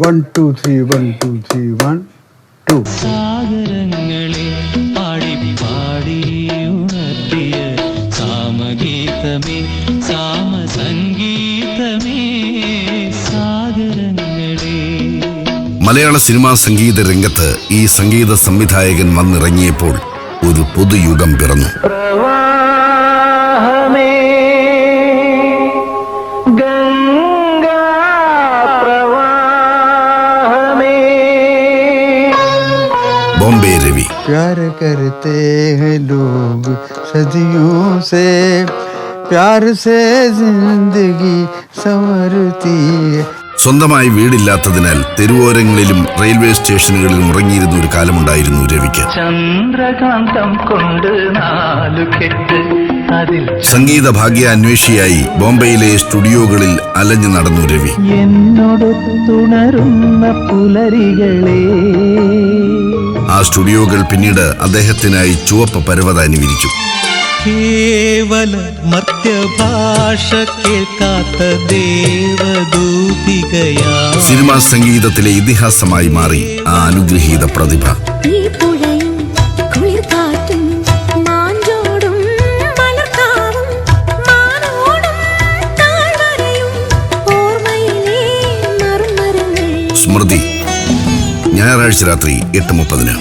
One two three one two three one two സാഗരങ്ങളെ പാടി പാടി ഉണർത്തിയ സാമഗീതമേ സാമസംഗീതമേ. സാഗരങ്ങളെ. മലയാള cinema സംഗീത രംഗത്ത് ഈ സംഗീത സംവിധായകൻ വന്നിറങ്ങിയപ്പോൾ ഒരു പുതുയുഗം പിറന്നു. പ്രവാഹമേ ഗംഗാ ബോംബെ രവി प्यार करते हैं लोग सदियों से प्यार से जिंदगी संवरती है സ്വന്തമായി വീടില്ലാത്തതിനാൽ തെരുവോരങ്ങളിലും റെയിൽവേ സ്റ്റേഷനുകളിലും ഉറങ്ങിയിരുന്ന ഒരു കാലമുണ്ടായിരുന്നു രവിക്ക് ചന്ദ്രകാന്തം കൊണ്ട് നാലു കെട്ട് അതിൽ സംഗീത ഭാഗ്യ അന്വേഷിയായി ബോംബെയിലെ സ്റ്റുഡിയോകളിൽ അലഞ്ഞു നടന്നു രവി എന്നോടൊത്തുണരുന്ന പുലരികളെ ആ സ്റ്റുഡിയോകൾ പിന്നീട് അദ്ദേഹത്തിനായി ചുവപ്പ് പരവതാനി വിരിച്ചു കേവല മർത്യഭാഷ കേൾക്കാത്ത ദേവദൂതികയാ. സിനിമാ സംഗീതത്തിലെ ഇതിഹാസമായി മാറി ആ അനുഗ്രഹീത പ്രതിഭ. സ്മൃതി. ഞായറാഴ്ച രാത്രി എട്ട് മുപ്പതിന്.